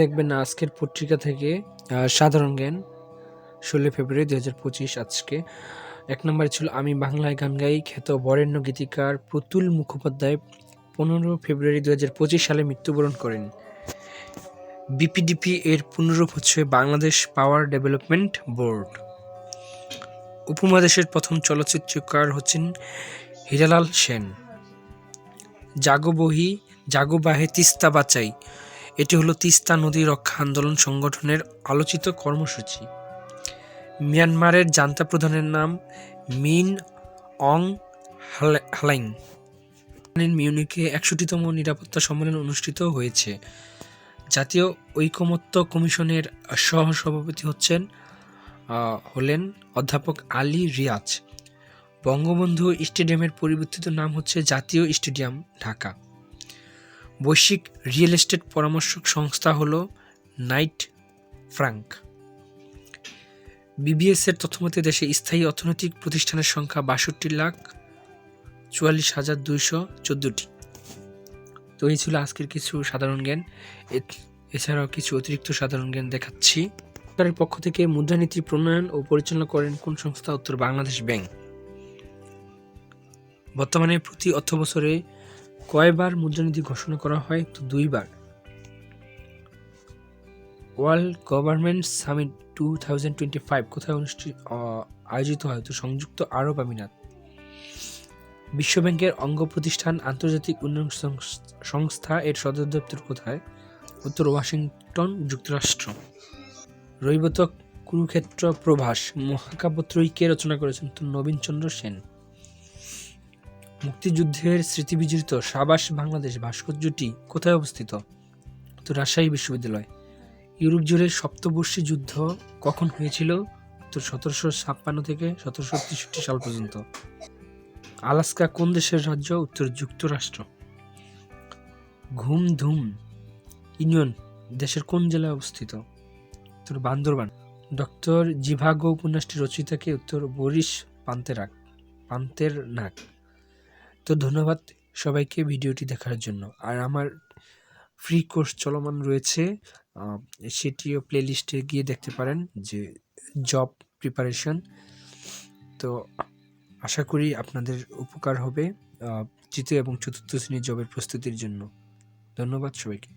দেখবেন আজকের পত্রিকা থেকে সাধারণ জ্ঞান, ষোলো ফেব্রুয়ারি দুই হাজার পঁচিশ আজকে। এক নম্বরে ছিল, আমি বাংলায় গান গাই, খ্যাত বরেণ্য গীতিকার প্রতুল মুখোপাধ্যায় পনেরো ফেব্রুয়ারি দুই হাজার পঁচিশ সালে মৃত্যুবরণ করেন। বিপিডিপি এর পুনরূপ হচ্ছে বাংলাদেশ পাওয়ার ডেভেলপমেন্ট বোর্ড। উপমহাদেশের প্রথম চলচ্চিত্রকার হচ্ছেন হীরালাল সেন। জাগো বহি, জাগো বাহে তিস্তা বাঁচাই এটি হলো তিস্তা নদী রক্ষা আন্দোলন সংগঠনের আলোচিত কর্মসূচি। মিয়ানমারের জান্তা প্রধানের নাম মিন অং হালে- হালাইং। মিউনিকে একষট্টিতম নিরাপত্তা সম্মেলন অনুষ্ঠিত হয়েছে। জাতীয় ঐকমত্য কমিশনের সহসভাপতি হচ্ছেন হলেন অধ্যাপক আলী রিয়াজ। বঙ্গবন্ধু স্টেডিয়ামের পরিবর্তিত নাম হচ্ছে জাতীয় স্টেডিয়াম, ঢাকা। বৈশ্বিক রিয়েল এস্টেট পরামর্শক সংস্থা হলো নাইট ফ্রাঙ্ক। বিবিএস এর তথ্যমতে দেশে স্থায়ী অর্থনৈতিক প্রতিষ্ঠানের সংখ্যা বাষট্টি লাখ চুয়াল্লিশ হাজার দুইশো চোদ্দোটি। তো এই ছিল আজকের কিছু সাধারণ জ্ঞান। এছাড়াও কিছু অতিরিক্ত সাধারণ জ্ঞান দেখাচ্ছি। সরকারের পক্ষ থেকে মুদ্রানীতি প্রণয়ন ও পরিচালনা করেন কোন সংস্থা? উত্তর বাংলাদেশ ব্যাংক। বর্তমানে প্রতি অর্থ বছরে কয়বার মুদ্রানীতি ঘোষণা করা হয়? তো দুইবার। World government summit two thousand twenty five কোথায় অনুষ্ঠিত আয়োজিত হয়? তো সংযুক্ত আরব আমিরাত। বিশ্বব্যাংকের অঙ্গ প্রতিষ্ঠান আন্তর্জাতিক উন্নয়ন সংস- সংস্থা এর সদর দপ্তর কোথায়? উত্তর ওয়াশিংটন, যুক্তরাষ্ট্র। রৈবতক কুরুক্ষেত্র প্রভাস মহাকাব্য ত্রয়ী কে রচনা করেছেন তো নবীনচন্দ্র সেন। মুক্তিযুদ্ধের স্মৃতিবিজড়িত সাবাস বাংলাদেশ ভাস্কর্যটি কোথায় অবস্থিত? তো রাজশাহী বিশ্ববিদ্যালয়। ইউরোপ জুড়ে সপ্তবর্ষী যুদ্ধ কখন হয়েছিল? তো সতেরোশো ছাপ্পান্ন থেকে সতেরোশো তেষট্টি সাল পর্যন্ত। আলাস্কা কোন দেশের রাজ্য? উত্তর যুক্তরাষ্ট্র। ঘুম ধুম। ইউনিয়ন দেশের কোন জেলায় অবস্থিত? উত্তর বান্দরবান। ডক্টর জিভাগো উপন্যাসটি রচিতাকে উত্তর বরিশ পান্তেরাক পান্তের নাক তো ধন্যবাদ সবাইকে ভিডিওটি দেখার জন্য। আর আমার ফ্রি কোর্স চলমান রয়েছে সেটিও প্লেলিস্টে গিয়ে দেখতে পারেন, যে জব প্রিপারেশন তো আশা করি আপনাদের উপকার হবে তৃতীয় এবং চতুর্থ শ্রেণির জবের প্রস্তুতির জন্য। ধন্যবাদ সবাইকে।